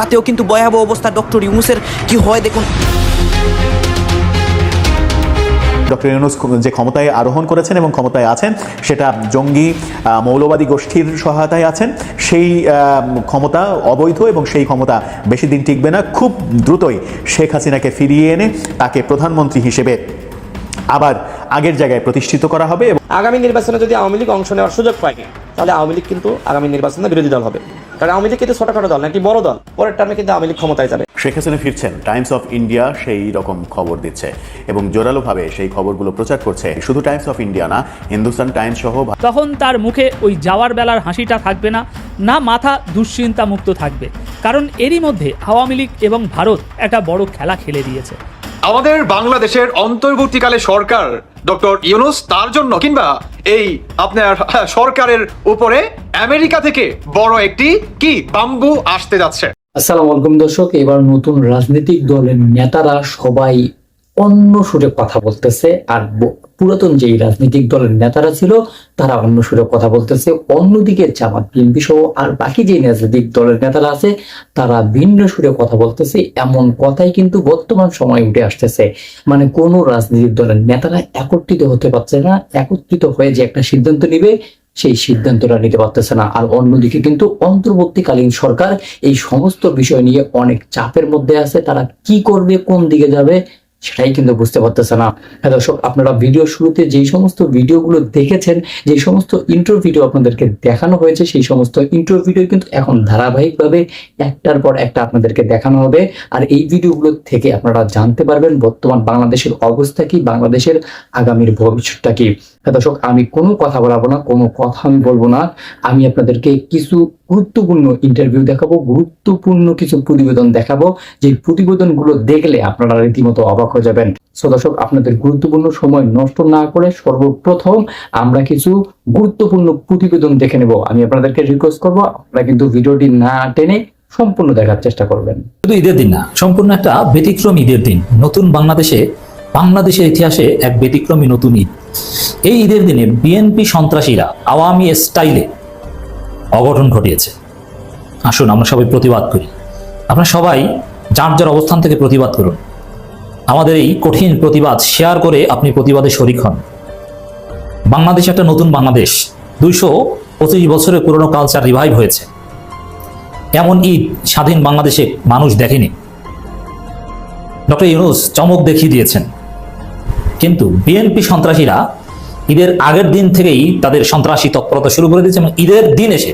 তাতেও কিন্তু ভয়াবহ অবস্থা ডক্টর ইউনুসের। কি হয় দেখুন। ডক্টর ইউনুস যে ক্ষমতায় আরোহণ করেছেন এবং ক্ষমতায় আছেন, সেটা জঙ্গি মৌলবাদী গোষ্ঠীর সহায়তায় আছেন। সেই ক্ষমতা অবৈধ এবং সেই ক্ষমতা বেশি দিন টিকবে না। খুব দ্রুতই শেখ হাসিনাকে ফিরিয়ে এনে তাকে প্রধানমন্ত্রী হিসেবে আবার আগের জায়গায় প্রতিষ্ঠিত করা হবে এবং আগামী নির্বাচনে যদি আওয়ামী লীগ অংশ নেওয়ার সুযোগ পায় তাহলে আওয়ামী লীগ কিন্তু আগামী নির্বাচনে বিরোধী দল হবে। কারণ আওয়ামী লীগ কিন্তু ছোটখাটো দল না একটি বড় দল? পরের টার্মে কিন্তু আওয়ামী লীগ ক্ষমতায় যাবে। শেখ হাসিনা ফিরছেন টাইমস অফ ইন্ডিয়া সেই রকম খবর দিচ্ছে এবং জোরালোভাবে সেই খবরগুলো প্রচার করছে। শুধু টাইমস অফ ইন্ডিয়া না হিন্দুস্তান টাইমস সহ তখন তার মুখে ওই যাওয়ার বেলার হাসিটা থাকবে না না মাথা দুশ্চিন্তা মুক্ত থাকবে। কারণ এরই মধ্যে আওয়ামী লীগ এবং ভারত একটা বড় খেলা খেলে দিয়েছে। আমাদের বাংলাদেশের অন্তর্বর্তীকালে সরকার, ডক্টর ইউনুস, তার জন্য কিংবা এই আপনার সরকারের উপরে আমেরিকা থেকে বড় একটি কি বাম্বু আসতে যাচ্ছে। আসসালামু আলাইকুম দর্শক, এবার নতুন রাজনৈতিক দলের নেতারা সবাই অন্য সুরে কথা বলতেছে আর পুরাতন যেই রাজনৈতিক দলের নেতারা ছিল, তারা অন্য সুরে কথা বলতেছে। অন্যদিকে জামাত, বিএনপি সহ আর বাকি যে রাজনৈতিক দলের নেতারা আছে, তারা ভিন্ন সুরে কথা বলতেছে। এমন কথাই কিন্তু বর্তমান সময় উঠে আসতেছে। মানে কোন রাজনৈতিক দলের নেতারা একত্রিত হতে পারছে না, একত্রিত হয়ে যে একটা সিদ্ধান্ত নিবে, সেই সিদ্ধান্তটা নিতে পারতেছে না। আর অন্যদিকে কিন্তু অন্তর্বর্তীকালীন সরকার এই সমস্ত বিষয় নিয়ে অনেক চাপের মধ্যে আছে। তারা কি করবে, কোন দিকে যাবে সেটাই কিন্তু বুঝতে পারতেছে না। হ্যাঁ দর্শক, আপনারা ভিডিও শুরুতে যেই সমস্ত ভিডিওগুলো দেখেছেন যে সমস্ত ইন্ট্রো ভিডিও আপনাদেরকে দেখানো হয়েছে, সেই সমস্ত ইন্ট্রো ভিডিও কিন্তু এখন ধারাবাহিকভাবে একটার পর একটা আপনাদেরকে দেখানো হবে। আর এই ভিডিওগুলো থেকে আপনারা জানতে পারবেন বর্তমান বাংলাদেশের অবস্থা কি, বাংলাদেশের আগামীর ভবিষ্যৎটা কি। দর্শক, আমি কোনো কথা বলাবো না, কোনো কথা আমি বলব না। আমি আপনাদেরকে কিছু গুরুত্বপূর্ণ ইন্টারভিউ দেখাবো, গুরুত্বপূর্ণ কিছু প্রতিবেদন দেখাবো। যে প্রতিবেদনগুলো দেখলে আপনারা রীতিমতো অবাক হয়ে যাবেন। সো দর্শক, আপনাদের গুরুত্বপূর্ণ সময় নষ্ট না করে সর্বপ্রথম আমরা কিছু গুরুত্বপূর্ণ প্রতিবেদন দেখে নেব। আমি আপনাদেরকে রিকোয়েস্ট করব, আপনারা কিন্তু ভিডিওটি না টেনে সম্পূর্ণ দেখার চেষ্টা করবেন। শুধু ঈদের দিন না, সম্পূর্ণ একটা ব্যতিক্রম ঈদের দিন। নতুন বাংলাদেশে বাংলাদেশের ইতিহাসে এক ব্যতিক্রমী নতুন ঈদ। এই ঈদের দিনে বিএনপি সন্ত্রাসীরা আওয়ামী স্টাইলে অঘটন ঘটিয়েছে। আসুন, আমরা সবাই প্রতিবাদ করি। আপনারা সবাই যার যার অবস্থান থেকে প্রতিবাদ করুন। আমাদের এই কঠিন প্রতিবাদ শেয়ার করে আপনি প্রতিবাদে শরিক হন। বাংলাদেশ একটা নতুন বাংলাদেশ। দুইশো পঁচিশ বছরের পুরনো কালচার রিভাইভ হয়েছে। এমন ঈদ স্বাধীন বাংলাদেশে মানুষ দেখেনি। ডক্টর ইউনুস চমক দেখিয়ে দিয়েছেন। কিন্তু বিএনপি সন্ত্রাসীরা ঈদের আগের দিন থেকেই তাদের সন্ত্রাসী তৎপরতা শুরু করে দিয়েছে এবং ঈদের দিন এসে,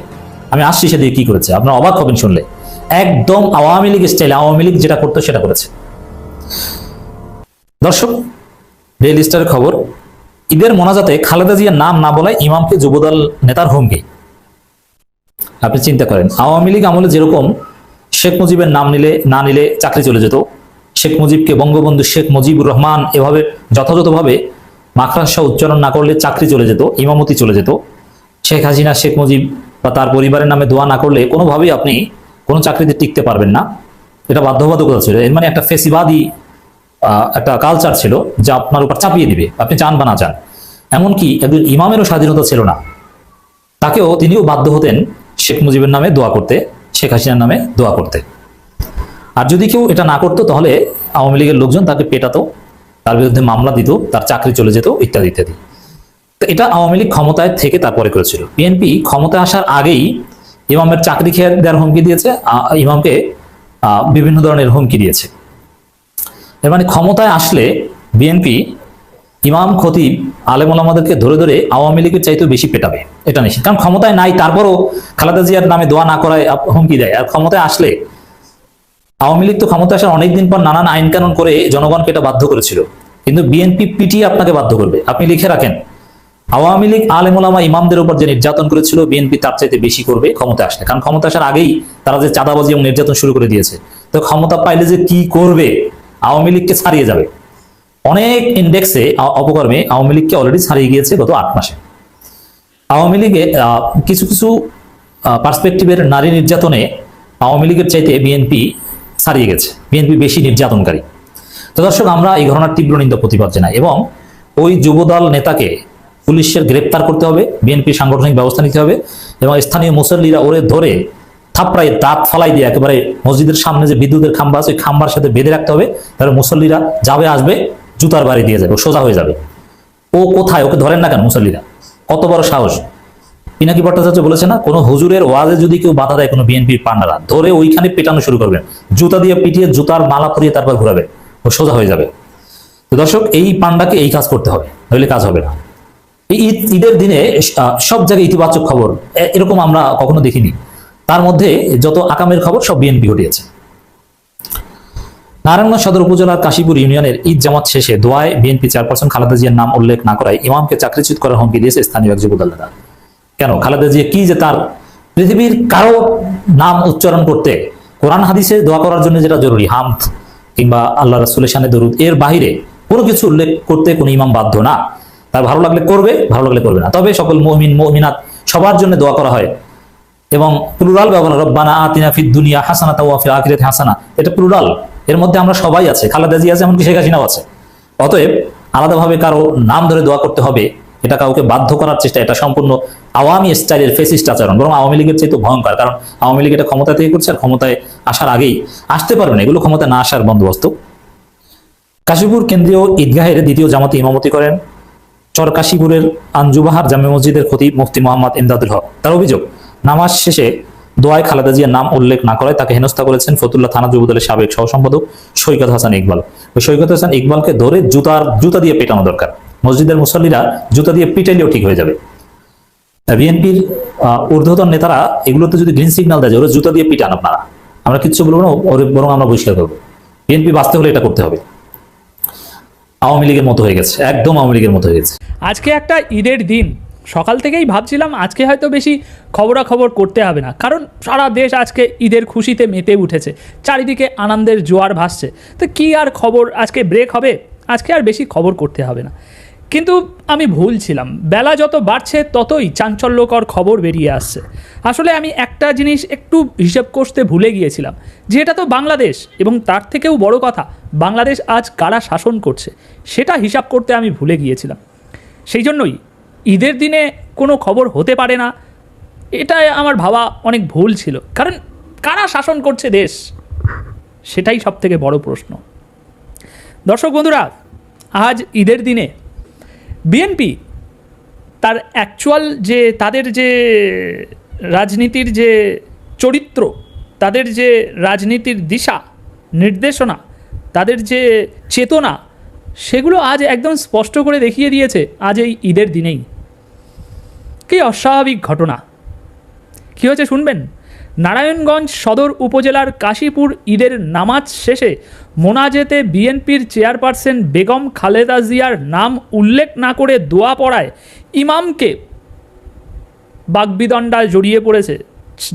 আমি আসছি সেদিকে কি করেছে? আপনারা অবাক হবেন শুনলে। একদম আওয়ামী লীগ স্টাইলে আওয়ামী লীগ যেটা করতো সেটা করেছে। দর্শক ডেইলি স্টারের খবর, ঈদের মোনাজাতে খালেদা জিয়ার নাম না বলায় ইমামকে যুবদল নেতার হুমকি। আপনি চিন্তা করেন, আওয়ামী লীগ আমলে যেরকম শেখ মুজিবের নাম নিলে, না নিলে চাকরি চলে যেত শেখ মুজিবকে বঙ্গবন্ধু শেখ মুজিবুর রহমান এভাবে যথাযথভাবে মাখরান মাখরাসা উচ্চারণ না করলে চাকরি চলে যেত, ইমামতি চলে যেত। শেখ হাসিনা, শেখ মুজিব বা তার পরিবারের নামে দোয়া না করলে কোনোভাবেই আপনি কোনো চাকরিতে টিকতে পারবেন না। এটা বাধ্যবাধকতা ছিল। এর মানে একটা ফেসিবাদী একটা কালচার ছিল যা আপনার উপর চাপিয়ে দিবে, আপনি চান বা না চান। এমনকি একজন ইমামেরও স্বাধীনতা ছিল না। তাকেও তিনিও বাধ্য হতেন শেখ মুজিবের নামে দোয়া করতে, শেখ হাসিনার নামে দোয়া করতে। আর যদি কেউ এটা না করতো, তাহলে আওয়ামী লীগের লোকজন তাকে পেটাতো, তার বিরুদ্ধে মামলা দিত, তার চাকরি চলে যেত, ইত্যাদি ইত্যাদি। তো এটা আওয়ামী লীগ ক্ষমতায় থেকে তারপরে করেছিল। বিএনপি ক্ষমতায় আসার আগেই ইমামের চাকরি খেয়ে দেওয়ার হুমকি দিয়েছে ইমামকে বিভিন্ন ধরনের হুমকি দিয়েছে। এর মানে ক্ষমতায় আসলে বিএনপি ইমাম, খতিব, আলেম ওলামাদেরকে ধরে ধরে আওয়ামী লীগের চাইতেও বেশি পেটাবে, এটা নিশ্চিত। কারণ ক্ষমতায় নাই, তারপরও খালেদা জিয়ার নামে দোয়া না করায় হুমকি দেয়। আর ক্ষমতায় আসলে আওয়ামী লীগ তো ক্ষমতা আসার অনেকদিন পর নানান আইন কানুন করে জনগণকে এটা বাধ্য করেছিল। কিন্তু বিএনপি পিটিয়ে আপনাকে বাধ্য করবে। আপনি লিখে রাখেন, আওয়ামী লীগ আলেম ওলামা ইমামদের উপর যে নির্যাতন করেছিল, বিএনপি তার চাইতে বেশি করবে ক্ষমতা আসলে। কারণ ক্ষমতা আসার আগেই তারা যে চাঁদাবাজি এবং নির্যাতন শুরু করে দিয়েছে। তো ক্ষমতা পাইলে যে কি করবে, আওয়ামী লীগকে ছাড়িয়ে যাবে। অনেক ইন্ডেক্সে অপকর্মে আওয়ামী লীগকে অলরেডি ছাড়িয়ে গিয়েছে গত আট মাসে। আওয়ামী লীগে কিছু কিছু পার্সপেক্টিভের নারী নির্যাতনে আওয়ামী লীগের চাইতে বিএনপি ছাড়িয়ে গেছে। বিএনপি বেশি নির্যাতনকারী। তো দর্শক, আমরা এই ঘটনার তীব্র নিন্দা প্রতিবাদ জানাই এবং ওই যুবদল নেতাকে পুলিশের গ্রেপ্তার করতে হবে বিএনপি সাংগঠনিক ব্যবস্থা নিতে হবে এবং স্থানীয় মুসল্লিরা ওরে ধরে থাপড়াই দাঁত ফালাই দিয়ে একেবারে মসজিদের সামনে যে বিদ্যুতের খাম্বা আছে, ওই খাম্বার সাথে বেঁধে রাখতে হবে। তাহলে মুসল্লিরা যাবে, আসবে, জুতার বাড়ি দিয়ে যাবে, সোজা হয়ে যাবে। ও কোথায়? ওকে ধরেন না কেন মুসল্লিরা? কত বড় সাহস? পিনাকি ভট্টাচার্য বলেছে না, কোনো হুজুরের ওয়াজে যদি কেউ বাধা দেয়, কোনো বিএনপির পান্ডারা, ধরে ওইখানে পেটানো শুরু করবেন জুতা দিয়ে পিটিয়ে জুতার মালা পরিয়ে তারপর ঘুরাবে। ও সোজা হয়ে যাবে। তো দর্শক, এই পান্ডাকে এই কাজ করতে হবে, নইলে কাজ হবে না। এই ঈদ, ঈদের দিনে সব জায়গায় ইতিবাচক খবর এরকম আমরা কখনো দেখিনি। তার মধ্যে যত আকামের খবর, সব বিএনপি ঘটিয়েছে। নারায়ণগঞ্জ সদর উপজেলার কাশীপুর ইউনিয়নের ঈদ জামাত শেষে দোয়ায় বিএনপি চেয়ারপারসন খালেদা জিয়ার নাম উল্লেখ না করায় ইমামকে চাকরিচ্যুত করার হুমকি দিয়েছে স্থানীয় এক যুবদল নেতা। কেন? খালেদা জিয়া কি যে তার পৃথিবীর কারও নাম উচ্চারণ করতে কোরআন হাদিসে দোয়া করার জন্য যেটা জরুরি, হামদ কিংবা আল্লাহ রাসুলের সামনে দরুদ, এর বাইরে কোনো কিছু উল্লেখ করতে কোনো ইমাম বাধ্য না। তার ভালো লাগলে করবে, ভালো লাগলে করবে না। তবে সকল মহমিন মমিনাত সবার জন্য দোয়া করা হয়। এবং প্লুরাল ব্যবহার, রব্বানা আতিনা দুনিয়া হাসানা তাওয়া ফিল আখিরাতি হাসানা। এটা প্লুরাল, এর মধ্যে আমরা সবাই আছে, খালেদা জিয়া আছে, এমনকি শেখ হাসিনাও আছে। অতএব আলাদাভাবে কারও নাম ধরে দোয়া করতে হবে এটা কাউকে বাধ্য করার চেষ্টা, এটা সম্পূর্ণ আওয়ামী স্টাইলের ফেসিস্ট আচরণ, বরং আওয়ামী লীগের চেয়ে তো ভয়ঙ্কর। কারণ আওয়ামী লীগ এটা ক্ষমতা থেকে করছে আর ক্ষমতায় আসার আগেই আসতে পারবে না। এগুলো ক্ষমতা না আসার বন্দোবস্ত। কাশীপুর কেন্দ্রীয় ঈদগাহের দ্বিতীয় জামাতে ইমামতি করেন চর কাশীপুরের আঞ্জুবাহার জামে মসজিদের খতিব মুফতি মোহাম্মদ ইমদাদুল হক। তার অভিযোগ, নামাজ শেষে দোয়ায় খালেদা জিয়ার নাম উল্লেখ না করায় তাকে হেনস্থা করেছেন ফতুল্লাহ থানা যুবদলের সাবেক সহ সম্পাদক সৈকত হাসান ইকবাল। সৈকত হাসান ইকবালকে ধরে জুতার, জুতা দিয়ে পেটানো দরকার। মসজিদের মুসল্লিরা জুতা দিয়ে পিটাইলেও ঠিক হয়ে যাবে। বিএনপির ঊর্ধ্বতন নেতারা এগুলোতে যদি গ্রিন সিগন্যাল দেয় ওরা জুতা দিয়ে পিটান আপনারা, আমরা কিচ্ছু বলব না বরং আমরা বহিষ্কার করব। বিএনপি বাঁচতে হলে এটা করতে হবে। আওয়ামী লীগের মতো হয়ে গেছে, একদম আওয়ামী লীগের মতো হয়ে গেছে। আজকে একটা ঈদের দিন। সকাল থেকেই ভাবছিলাম আজকে হয়তো বেশি খবরাখবর করতে হবে না, কারণ সারা দেশ আজকে ঈদের খুশিতে মেতে উঠেছে, চারিদিকে আনন্দের জোয়ার ভাসছে। তো কি আর খবর আজকে ব্রেক হবে? আজকে আর বেশি খবর করতে হবে না। কিন্তু আমি ভুল ছিলাম। বেলা যত বাড়ছে, ততই চাঞ্চল্যকর খবর বেরিয়ে আসছে। আসলে আমি একটা জিনিস একটু হিসেব করতে ভুলে গিয়েছিলাম যে এটা তো বাংলাদেশ, এবং তার থেকেও বড় কথা, বাংলাদেশ আজ কারা শাসন করছে, সেটা হিসাব করতে আমি ভুলে গিয়েছিলাম। সেই জন্যই ঈদের দিনে কোনো খবর হতে পারে না এটা আমার ভাবা অনেক ভুল ছিল। কারণ কারা শাসন করছে দেশ? সেটাই সব থেকে বড় প্রশ্ন। দর্শক বন্ধুরা, আজ ঈদের দিনে বিএনপি তার অ্যাকচুয়াল যে, তাদের যে রাজনীতির যে চরিত্র, তাদের যে রাজনীতির দিশা, নির্দেশনা, তাদের যে চেতনা, সেগুলো আজ একদম স্পষ্ট করে দেখিয়ে দিয়েছে আজ এই ঈদের দিনেই। কী অস্বাভাবিক ঘটনা। কী হয়েছে শুনবেন? নারায়ণগঞ্জ সদর উপজেলার কাশীপুর ঈদের নামাজ শেষে মোনাজেতে বিএনপির চেয়ারপারসন বেগম খালেদা জিয়ার নাম উল্লেখ না করে দোয়া পড়ায় ইমামকে বাগবিদণ্ডায় জড়িয়ে পড়েছে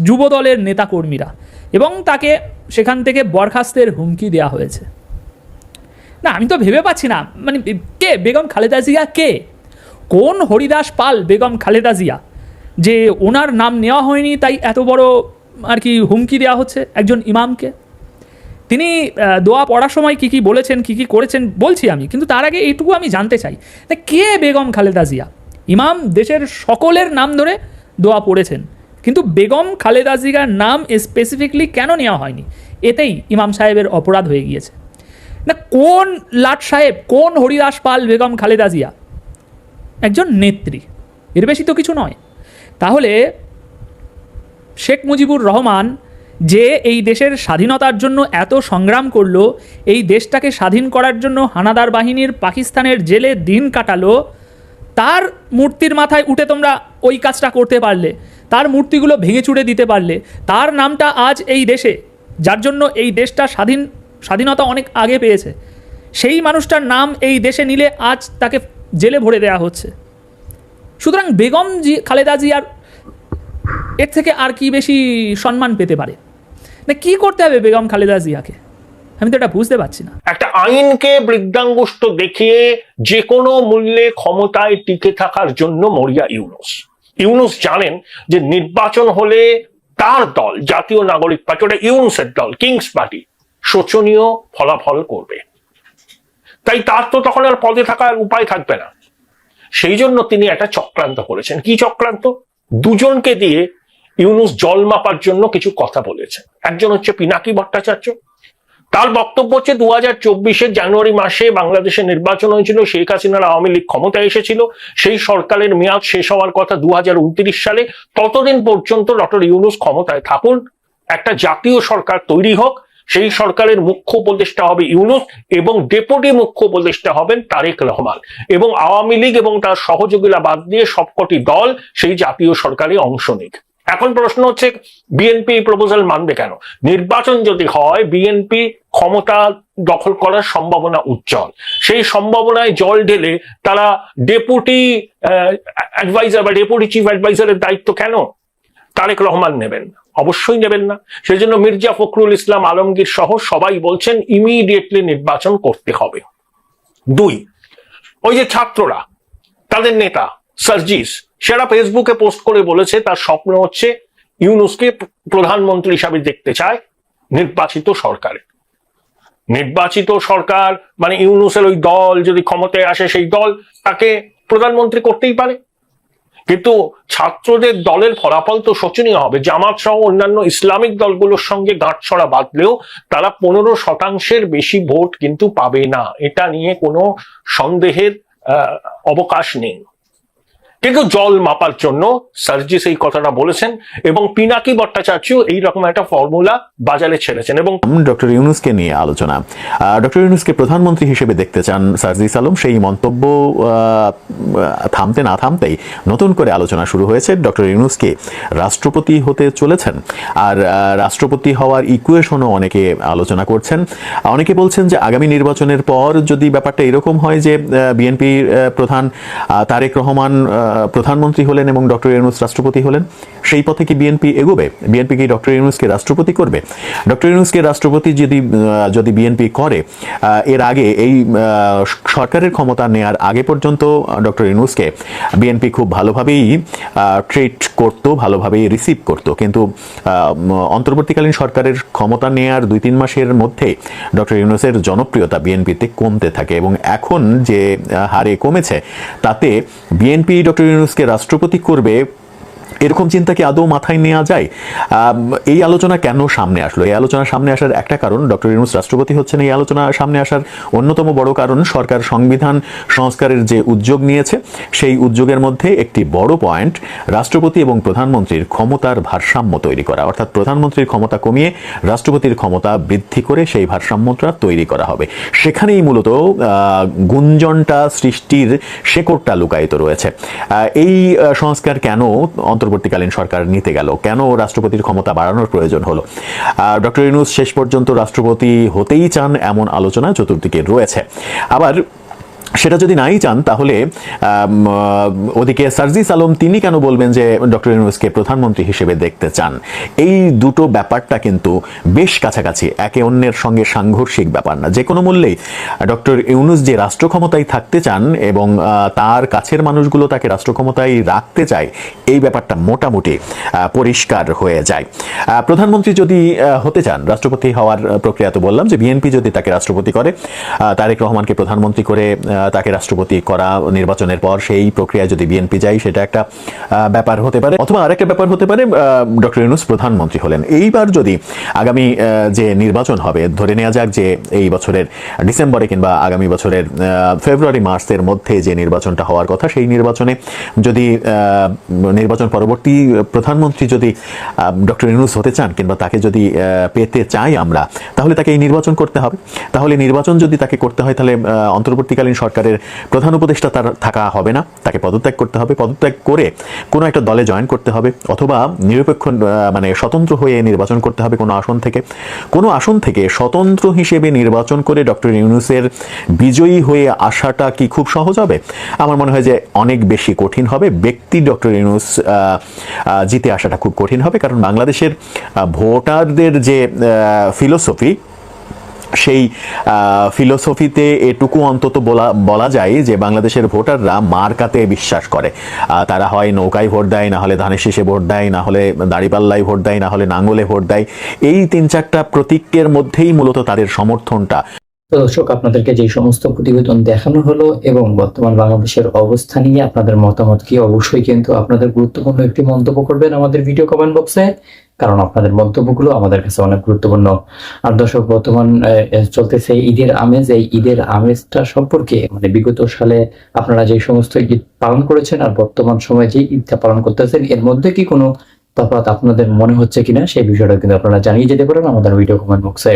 যুবদলের নেতাকর্মীরা এবং তাকে সেখান থেকে বরখাস্তের হুমকি দেওয়া হয়েছে। না, আমি তো ভেবে পাচ্ছি না। মানে কে? বেগম খালেদা জিয়া কে? কোন হরিদাস পাল বেগম খালেদা জিয়া? যে ওনার নাম নেওয়া হয়নি, তাই এত বড় আর কি হুমকি দেওয়া হচ্ছে একজন ইমামকে। তিনি দোয়া পড়ার সময় কি কি বলেছেন, কি কি করেছেন বলছি আমি, কিন্তু তার আগে এইটুকু আমি জানতে চাই তা কে বেগম খালেদা জিয়া? ইমাম দেশের সকলের নাম ধরে দোয়া পড়েছেন, কিন্তু বেগম খালেদা জিয়ার নাম স্পেসিফিকলি কেন নেওয়া হয়নি? এতেই ইমাম সাহেবের অপরাধ হয়ে গিয়েছে। না, কোন লাট সাহেব, কোন হরিদাস পাল বেগম খালেদা জিয়া? একজন নেত্রী, এর বেশি তো কিছু নয়। তাহলে শেখ মুজিবুর রহমান যে এই দেশের স্বাধীনতার জন্য এত সংগ্রাম করল, এই দেশটাকে স্বাধীন করার জন্য হানাদার বাহিনীর পাকিস্তানের জেলে দিন কাটালো, তার মূর্তির মাথায় উঠে তোমরা ওই কাজটা করতে পারলে, তার মূর্তিগুলো ভেঙে চুড়ে দিতে পারলে, তার নামটা আজ এই দেশে, যার জন্য এই দেশটা স্বাধীন, স্বাধীনতা অনেক আগে পেয়েছে, সেই মানুষটার নাম এই দেশে নিলে আজ তাকে জেলে ভরে দেওয়া হচ্ছে। সুতরাং বেগম জি, খালেদা জিয়ার এর থেকে আর কি বেশি সম্মান পেতে পারে? না, কি করতে হবে বেগম খালেদা জিয়াকে? আমি তো এটা বুঝতে পারছি না। একটা আইনকে বৃদ্ধাঙ্গুষ্ট দেখিয়ে যে কোনো মূল্যে ক্ষমতায় টিকে থাকার জন্য মরিয়া ইউনুস। ইউনুস জানেন যে নির্বাচন হলে তার দল, জাতীয় নাগরিক পার্টি, ওটা ইউনুসের দল, কিংস পার্টি, শোচনীয় ফলাফল করবে। তাই তার তো তখন আর পদে থাকার উপায় থাকবে না। সেই জন্য তিনি একটা চক্রান্ত করেছেন। কি চক্রান্ত? দুজনকে দিয়ে ইউনুস জল মাপার জন্য কিছু কথা বলেছেন। একজন হচ্ছে পিনাকি ভট্টাচার্য। তার বক্তব্য হচ্ছে দু হাজার চব্বিশের জানুয়ারি মাসে বাংলাদেশে নির্বাচন হয়েছিল, শেখ হাসিনার আওয়ামী লীগ ক্ষমতায় এসেছিল। সেই সরকারের মেয়াদ শেষ হওয়ার কথা দু সালে। ততদিন পর্যন্ত ডক্টর ইউনুস ক্ষমতায় থাকুন। একটা জাতীয় সরকার তৈরি হোক। সেই সরকারের মুখ্য উপদেষ্টা হবে ইউনুস এবং ডেপুটি মুখ্য উপদেষ্টা হবেন তারেক রহমান। এবং আওয়ামী লীগ এবং তার সহযোগীরা বাদ দিয়ে সবকটি দল সেই জাতীয় সরকারে অংশ নিক। এখন প্রশ্ন হচ্ছে বিএনপি প্রপোজাল মানবে কেন? নির্বাচন যদি হয় বিএনপি ক্ষমতা দখল করার সম্ভাবনা উজ্জ্বল। সেই সম্ভাবনায় জল ঢেলে তারা ডেপুটি অ্যাডভাইজার বা ডেপুটি চিফ অ্যাডভাইজারের দায়িত্ব কেন? তারেক রহমান নেবেন। অবশ্যই নেবেন না। সেই জন্য মির্জা ফখরুল ইসলাম আলমগীর সহ সবাই বলছেন ইমিডিয়েটলি নির্বাচন করতে হবে। দুই, ওই যে ছাত্ররা, তাদের নেতা, সার্জিস সেরা ফেসবুকে পোস্ট করে বলেছে, তার স্বপ্ন হচ্ছে ইউনুসকে প্রধানমন্ত্রী হিসাবে দেখতে চায় নির্বাচিত সরকারে। নির্বাচিত সরকার মানে ইউনুসের ওই দল যদি ক্ষমতায় আসে, সেই দল তাকে প্রধানমন্ত্রী করতেই পারে। কিন্তু ছাত্রদের দলের ফলাফল তো শোচনীয় হবে। জামাত সহ অন্যান্য ইসলামিক দলগুলোর সঙ্গে গাঁটছড়া বাঁধলেও তারা পনেরো শতাংশের বেশি ভোট কিন্তু পাবে না। এটা নিয়ে কোনো সন্দেহের অবকাশ নেই। কিন্তু জল মাপার জন্য সার্জিস সেই কথাটা বলেছেন এবং পিনাকি ভট্টাচার্য এইরকম একটা ফর্মুলা বাজারে ছেড়েছেন এবং ডক্টর ইউনুসকে নিয়ে আলোচনা। ডক্টর ইউনুসকে প্রধানমন্ত্রী হিসেবে দেখতে চান সার্জিস আলম সেই মন্তব্য থামতে না থামতেই নতুন করে আলোচনা শুরু হয়েছে। ডক্টর ইউনুসকে রাষ্ট্রপতি হতে চলেছেন। আর রাষ্ট্রপতি হওয়ার ইকুয়েশনও অনেকে আলোচনা করছেন। অনেকে বলছেন যে আগামী নির্বাচনের পর যদি ব্যাপারটা এরকম হয় যে বিএনপি প্রধান তারেক রহমান প্রধানমন্ত্রী হলেন এবং ডক্টর ইউনুস রাষ্ট্রপতি হলেন, সেই পথে কি বিএনপি এগোবে? বিএনপি কি ডক্টর ইউনুসকে রাষ্ট্রপতি করবে? ডক্টর ইউনুসকে রাষ্ট্রপতি যদি যদি বিএনপি করে এর আগে এই সরকারের ক্ষমতা নেয়ার আগে পর্যন্ত ডক্টর ইউনুসকে বিএনপি খুব ভালোভাবেই ট্রিট করত, ভালোভাবেই রিসিভ করত। কিন্তু অন্তর্বর্তীকালীন সরকারের ক্ষমতা নেয়ার দুই তিন মাসের মধ্যে ডক্টর ইউনুসের জনপ্রিয়তা বিএনপিতে কমতে থাকে এবং এখন যে হারে কমেছে, তাতে বিএনপি ডক্টর ইউনুসকে রাষ্ট্রপতি করবে এরকম চিন্তা কি আদৌ মাথায় নেওয়া যায়? এই আলোচনা কেন সামনে আসলো? এই আলোচনা সামনে আসার একটা কারণ, ডক্টর ইউনুস রাষ্ট্রপতি হচ্ছেন, এই আলোচনা সামনে আসার অন্যতম বড় কারণ সরকার সংবিধান সংস্কারের যে উদ্যোগ নিয়েছে, সেই উদ্যোগের মধ্যে একটি বড় পয়েন্ট, রাষ্ট্রপতি এবং প্রধানমন্ত্রীর ক্ষমতার ভারসাম্য তৈরি করা। অর্থাৎ প্রধানমন্ত্রীর ক্ষমতা কমিয়ে রাষ্ট্রপতির ক্ষমতা বৃদ্ধি করে সেই ভারসাম্যটা তৈরি করা হবে। সেখানেই মূলত গুঞ্জনটা, সৃষ্টির শেকড়টা লুকায়িত রয়েছে। এই সংস্কার কেন অন্তর্বর্তীকালীন সরকার নিতে গেল। কেন রাষ্ট্রপতির ক্ষমতা বাড়ানোর প্রয়োজন হলো? ডক্টর ইউনুস শেষ পর্যন্ত রাষ্ট্রপতি হতেই চান এমন আলোচনা চতুর্দিকে রয়েছে। আবার সেটা যদি নাই চান, তাহলে ওদিকে সার্জিস আলম তিনি কেন বলবেন যে ডক্টর ইউনুসকে প্রধানমন্ত্রী হিসেবে দেখতে চান? এই দুটো ব্যাপারটা কিন্তু বেশ কাছাকাছি, একে অন্যের সঙ্গে সাংঘর্ষিক ব্যাপার না। যে কোনো মূল্যেই, ডক্টর ইউনুস যে রাষ্ট্র ক্ষমতায় থাকতে চান এবং তার কাছের মানুষগুলো তাকে রাষ্ট্র ক্ষমতায় রাখতে চায়, এই ব্যাপারটা মোটামুটি পরিষ্কার হয়ে যায়। প্রধানমন্ত্রী যদি হতে চান, রাষ্ট্রপতি হওয়ার প্রক্রিয়া তো বললাম যে, বিএনপি যদি তাকে রাষ্ট্রপতি করে তারেক রহমানকে প্রধানমন্ত্রী করে তাকে রাষ্ট্রপতি করা নির্বাচনের পর সেই প্রক্রিয়া যদি বিএনপি যায়, সেটা একটা ব্যাপার হতে পারে। অথবা আরেকটা ব্যাপার হতে পারে ডক্টর ইউনুস প্রধানমন্ত্রী হলেন। এইবার যদি আগামী যে নির্বাচন হবে, ধরে নেওয়া যাক যে এই বছরের ডিসেম্বরে কিংবা আগামী বছরের ফেব্রুয়ারি, মার্চের মধ্যে যে নির্বাচনটা হওয়ার কথা, সেই নির্বাচনে যদি নির্বাচন পরবর্তী প্রধানমন্ত্রী যদি ডক্টর ইউনুস হতে চান কিংবা তাকে যদি পেতে চাই আমরা, তাহলে তাকে এই নির্বাচন করতে হবে। তাহলে নির্বাচন যদি তাকে করতে হয়, তাহলে অন্তর্বর্তীকালীন সরকারের প্রধান উপদেষ্টা তার থাকা হবে না। তাকে পদত্যাগ করতে হবে। পদত্যাগ করে কোনো একটা দলে জয়েন করতে হবে অথবা নিরপেক্ষ মানে স্বতন্ত্র হয়ে নির্বাচন করতে হবে কোনো আসন থেকে। কোনো আসন থেকে স্বতন্ত্র হিসেবে নির্বাচন করে ডক্টর ইউনুসের বিজয়ী হয়ে আসাটা কি খুব সহজ হবে? আমার মনে হয় যে অনেক বেশি কঠিন হবে। ব্যক্তি ডক্টর ইউনুস জিতে আসাটা খুব কঠিন হবে। কারণ বাংলাদেশের ভোটারদের যে ফিলোসফি সেই ফিলোসফিতে এটুকু অন্তত বলা বলা যায় যে বাংলাদেশের ভোটাররা মার্কাতে বিশ্বাস করে। তারা হয় নৌকায় ভোট দেয়, না হলে ধানের শেষে ভোট দেয়, না হলে দাড়িপাল্লায় ভোট দেয়, না হলে নাঙ্গলে ভোট দেয়। এই তিন চারটা প্রতীকের মধ্যেই মূলত তাদের সমর্থনটা। তো দর্শক, আপনাদেরকে যে সমস্ত প্রতিবেদন দেখানো হলো এবং বর্তমান বাংলাদেশের অবস্থা নিয়ে আপনাদের মতামত কি, অবশ্যই কিন্তু আপনাদের গুরুত্বপূর্ণ একটি মন্তব্য করবেন আমাদের ভিডিও কমেন্ট বক্সে কারণ আপনাদের মন্তব্যগুলো আমাদের কাছে অনেক গুরুত্বপূর্ণ। আর দর্শক, বর্তমান চলতেছে ঈদের আমেজ। এই ঈদের আমেজটা সম্পর্কে মানে বিগত সালে আপনারা যে সমস্ত ঈদ পালন করেছেন আর বর্তমান সময়ে যে ঈদটা পালন করতেছেন, এর মধ্যে কি কোনো তফাৎ আপনাদের মনে হচ্ছে কিনা, সেই বিষয়টা কিন্তু আপনারা জানিয়ে যেতে পারেন আমাদের ভিডিও কমেন্ট বক্সে